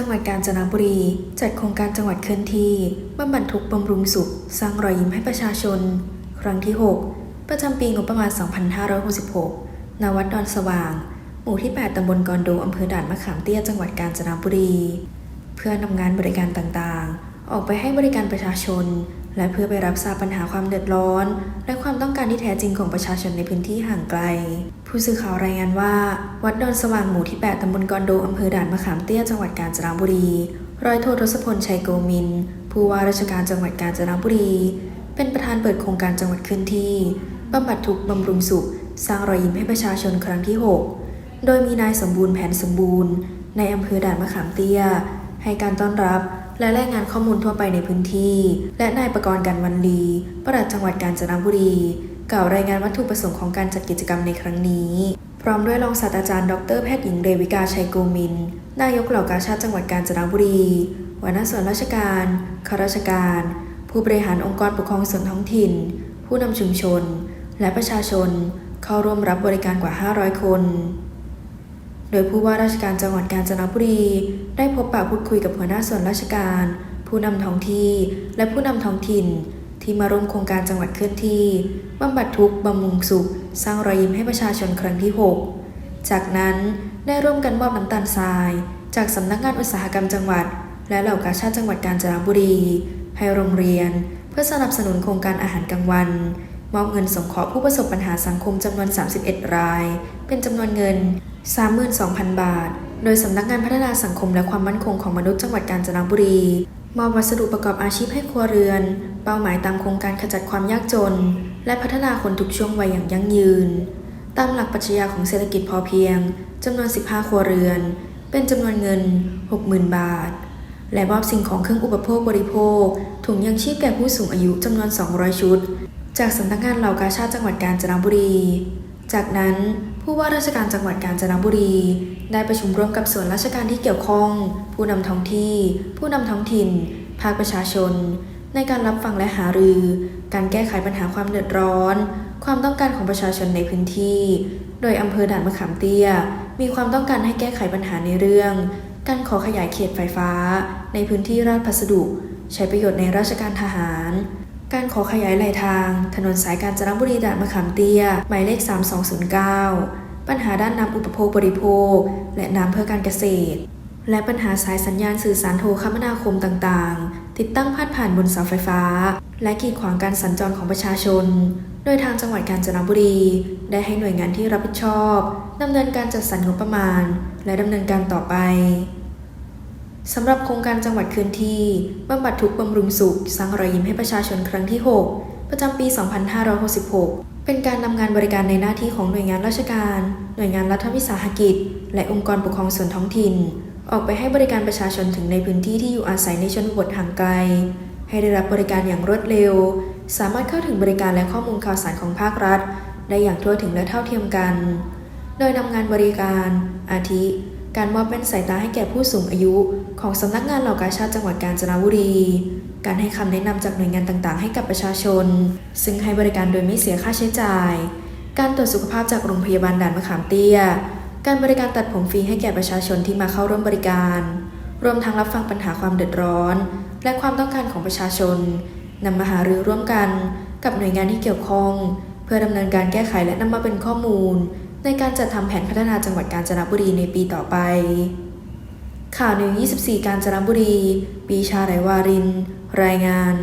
จังหวัดกาญจนบุรี จัดโครงการจังหวัดเคลื่อนที่บำบัดทุกบำรุงสุข สร้างรอยยิ้มให้ประชาชน ครั้งที่ 6 ประจำปีงบประมาณ 2566ณวัดดอนสว่าง หมู่ที่ 8ตำบลกอนโดอำเภอด่านมะขามเตี้ยจังหวัดกาญจนบุรี เพื่อนำงานบริการต่างๆ ออกไปให้บริการประชาชน และเพื่อไปรับทราบปัญหาความเดือดร้อน และความต้องการที่แท้จริงของประชาชนในพื้นที่ห่างไกล ผู้สื่อข่าวรายงานว่า วัดดอนสว่างหมู่ที่ 8ตำบลกอนโดอำเภอด่านมะขามเตี้ยจังหวัดกาญจนบุรี ร้อยโททศพลชัยโกมิน ผู้ว่าราชการจังหวัดกาญจนบุรี เป็นประธานเปิดโครงการจังหวัดเคลื่อนที่บำบัดทุกบำรุงสุข สร้างรอยยิ้มให้ประชาชนครั้งที่ 6 โดยมีนายสมบูรณ์แผนสมบูรณ์ ในอำเภอด่านมะขามเตี้ย ให้การต้อนรับ และแรายงานข้อมูลทั่วไปในพื้นที่ และนายประกรณ์กันวันลีประหลัดจังหวัดกาญจนบุรี กล่าวรายงานวัตถุประสงค์ของการจัดกิจกรรมในครั้งนี้ พร้อมด้วยรองศาสตราจารย์ดรแพทย์หญิงเรวิกาชัยโกมิน นายกเหล่ากาชาติจังหวัดกาญจนบุรีหัวหน้าส่วนราชการข้าราชการ ผู้บริหารองค์กรปกครองส่วนท้องถิ่น ผู้นำชุมชน และประชาชนเข้าร่วมรับบริการกว่า 500 คน โดยผู้ว่าราชการจังหวัดกาญจนบุรี ได้พบปะพูดคุยกับหัวหน้าส่วนราชการ ผู้นำท้องที่ และผู้นำท้องถิ่น ที่มาร่วมโครงการจังหวัดเคลื่อนที่บำบัดทุกข์บำรุงสุข สร้างรอยยิ้มให้ประชาชนครั้งที่ 6 จากนั้นได้ร่วมกันมอบน้ำตาลทราย จากสำนักงานอุตสาหกรรมจังหวัด และเหล่ากาชาติจังหวัดกาญจนบุรี ให้โรงเรียน เพื่อสนับสนุนโครงการอาหารกลางวัน มอบเงินสงเคราะห์ผู้ประสบปัญหาสังคมจำนวน 31 ราย เป็นจำนวนเงิน 32,000 บาท โดยสำนักงานพัฒนาสังคมและความมั่นคงของมนุษย์จังหวัดกาญจนบุรี มอบวัสดุประกอบอาชีพให้ครัวเรือน เป้าหมายตามโครงการขจัดความยากจน และพัฒนาคนทุกช่วงวัยอย่างยั่งยืน ตามหลักปรัชญาของเศรษฐกิจพอเพียงจำนวน 15 ครัวเรือน เป็นจำนวนเงิน 60,000 บาท และมอบสิ่งของเครื่องอุปโภคบริโภค ถุงยังชีพแก่ผู้สูงอายุจำนวน 200 ชุด จากสำนักงานเหล่ากาชาติจังหวัดกาญจนบุรี จากนั้นผู้ว่าราชการจังหวัดกาญจนบุรี ได้ประชุมร่วมกับส่วนราชการที่เกี่ยวข้อง ผู้นำท้องที่ ผู้นำท้องถิ่น ภาคประชาชน ในการรับฟังและหารือ การแก้ไขปัญหาความเดือดร้อน ความต้องการของประชาชนในพื้นที่ โดยอำเภอด่านมะขามเตี้ย มีความต้องการให้แก้ไขปัญหาในเรื่อง การขอขยายเขตไฟฟ้า ในพื้นที่ราชพัสดุ ใช้ประโยชน์ในราชการทหาร การขอขยายไหลทาง ถนนสายกาญจนบุรีด่านมะขามเตี้ย หมายเลข 3209 ปัญหาด้านน้ำอุปโภคบริโภค และน้ำเพื่อการเกษตร และปัญหาสายสัญญาณสื่อสารโทรคมนาคมต่างๆ ติดตั้งพาดผ่านบนเสาไฟฟ้า และกีดขวางการสัญจรของประชาชน โดยทางจังหวัดกาญจนบุรี ได้ให้หน่วยงานที่รับผิดชอบดำเนินการจัดสรรงบประมาณ และดำเนินการต่อไป สำหรับโครงการจังหวัดเคลื่อนที่บำบัดทุกบำรุงสุข สร้างรอยยิ้มให้ประชาชนครั้งที่ 6 ประจำปี 2566 เป็นการนำงานบริการในหน้าที่ของหน่วยงานราชการ หน่วยงานรัฐวิสาหกิจ และองค์กรปกครองส่วนท้องถิ่น ออกไปให้บริการประชาชนถึงในพื้นที่ที่อยู่อาศัยในชนบทห่างไกล ให้ได้รับบริการอย่างรวดเร็ว สามารถเข้าถึงบริการและข้อมูลข่าวสารของภาครัฐ ได้อย่างทั่วถึงและเท่าเทียมกัน โดยนำงานบริการ อาทิ การมอบแว่นสายตาให้แก่ผู้สูงอายุ ของสำนักงานเหล่ากาชาติจังหวัดกาญจนบุรี การให้คำแนะนำจากหน่วยงานต่างๆ ให้กับประชาชน ซึ่งให้บริการโดยไม่เสียค่าใช้จ่าย การตรวจสุขภาพจากโรงพยาบาลด่านมะขามเตี้ย การบริการตัดผมฟรีให้แก่ประชาชนที่มาเข้าร่วมบริการ รวมทั้งรับฟังปัญหาความเดือดร้อน และความต้องการของประชาชนนำมาหารือร่วมกัน กับหน่วยงานที่เกี่ยวข้อง เพื่อดำเนินการแก้ไขและนำมาเป็นข้อมูล ในการจัดทำแผนพัฒนาจังหวัดกาญจนบุรีในปีต่อไป ข่าวนิว24 กาญจนบุรี ปีชาไหรวาริน รายงาน